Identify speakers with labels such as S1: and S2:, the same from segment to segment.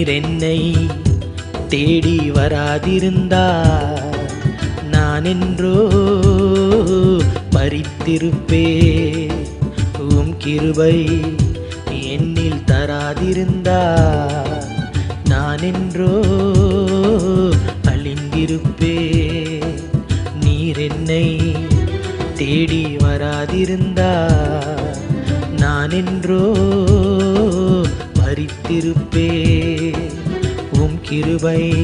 S1: நீர் என்னை தேடி வராதிருந்தார். நான் என்றோ பறித்திருப்பே. உம் கிருபை என்னில் தராதிருந்தார். நான் என்றோ அழிந்திருப்பே. நீர் என்னை தேடி வராதிருந்தார். நான் என்றோ காத்திருப்பே உம் கிருபை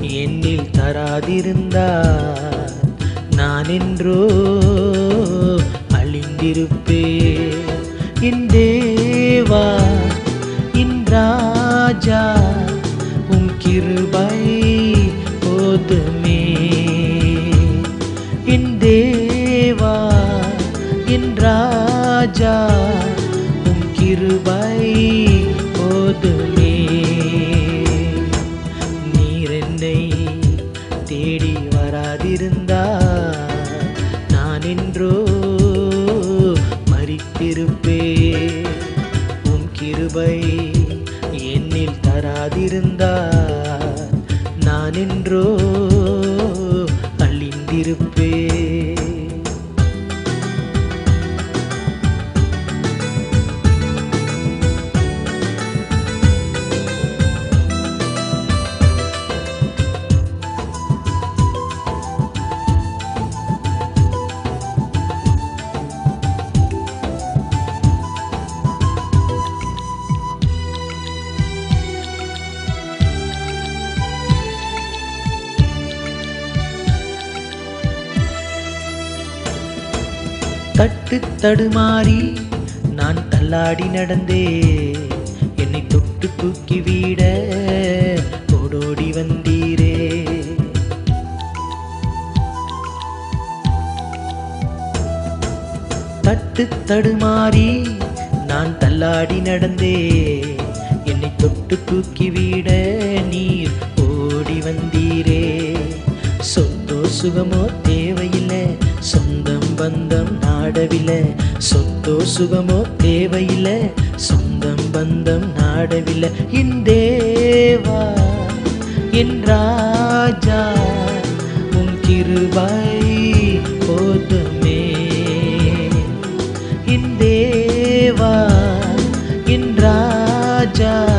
S1: என்னில் தராதிருந்தார். நான் என்றோ அழிந்திருப்பே. என் தேவா என் ராஜா உம் கிருபை என்றோ தட்டு தடுமாறி நான் தள்ளாடி நடந்தே என்னை தொட்டு தூக்கி வீட ஓடோடி வந்தீரே. தட்டு தடுமாறி நான் தள்ளாடி நடந்தே என்னை தொட்டு தூக்கி வீட நீர் ஓடி வந்தீரே. சொந்தோ சுகமோ தே பந்தம் நாடவில்லை. சொத்தோ சுகமோ தேவையில்லை. சொந்தம் பந்தம் நாடவில்லை. என் தேவா என் ராஜா உன் கிருபாய் போதுமே. என் தேவா என் ராஜா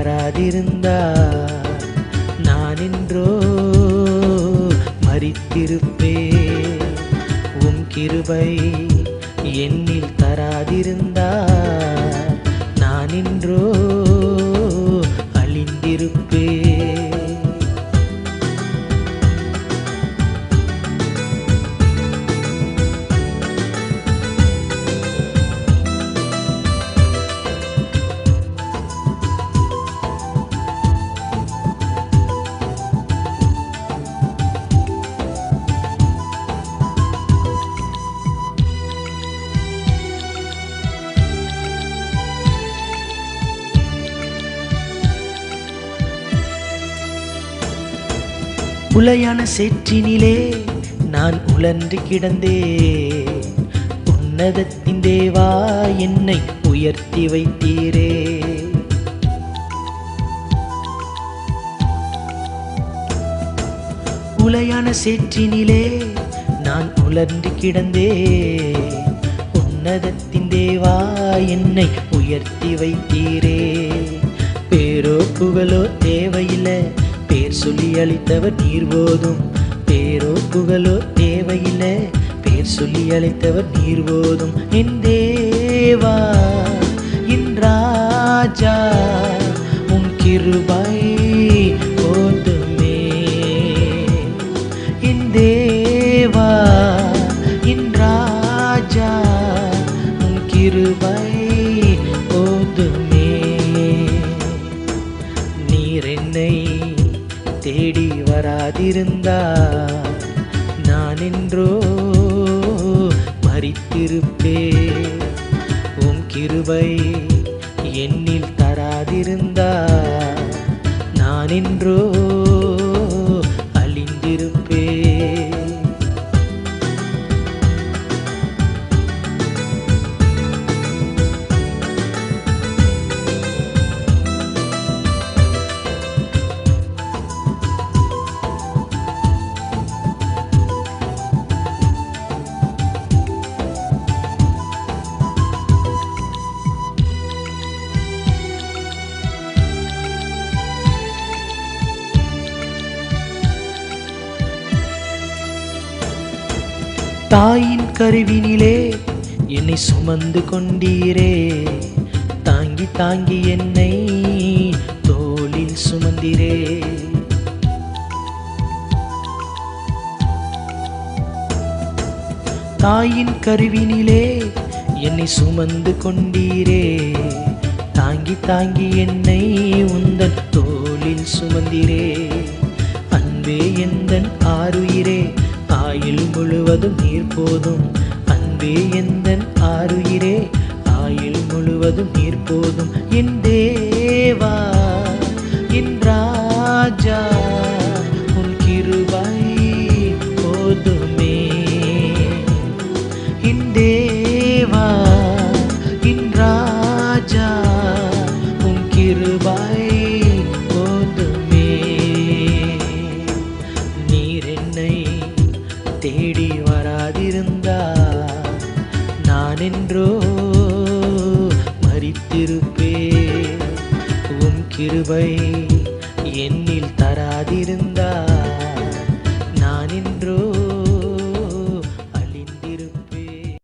S1: தேடி நான் என்றோ மறித்திருப்பே உம் கிருபை என்னில் தராதிருந்தார் நான் என்றோ உலையான சேற்றினிலே நான் உழன்று கிடந்தே உன்னதத்தின் தேவா என்னை உயர்த்தி வைத்தீரே. உலையான சேற்றினிலே நான் உலர்ந்து கிடந்தே உன்னதத்தின் தேவா என்னை உயர்த்தி வைத்தீரே. பேரோ புகழோ தேவையில்லை பேர் சொல்லி அளித்தவர் நீர் போதும். பேரோ புகழோ தேவையில்லை. பேர் சொல்லி அழைத்தவர் நீர் போதும். என் தேவா என் ராஜா உன் கிருபை என்றோ மறித்திருப்பே உம் கிருபை என்னில் தராதிருந்தார். நான் என்றோ தாயின் கருவினிலே என்னை சுமந்து கொண்டீரே. தாங்கி தாங்கி என்னை தோளில் சுமந்திரே. தாயின் கருவினிலே என்னை சுமந்து கொண்டீரே. தாங்கி தாங்கி என்னை உந்தன் தோளில் சுமந்திரே. அன்பே எந்தன் ஆறுயிரே ஆயுள் முழுவதும் நீர் போதும். அன்பே எந்தன் ஆறுயிரே ஆயுள் முழுவதும் நீர் போதும். என் மறித்திருப்பே உம் கிருபை என்னில் தராதிருந்த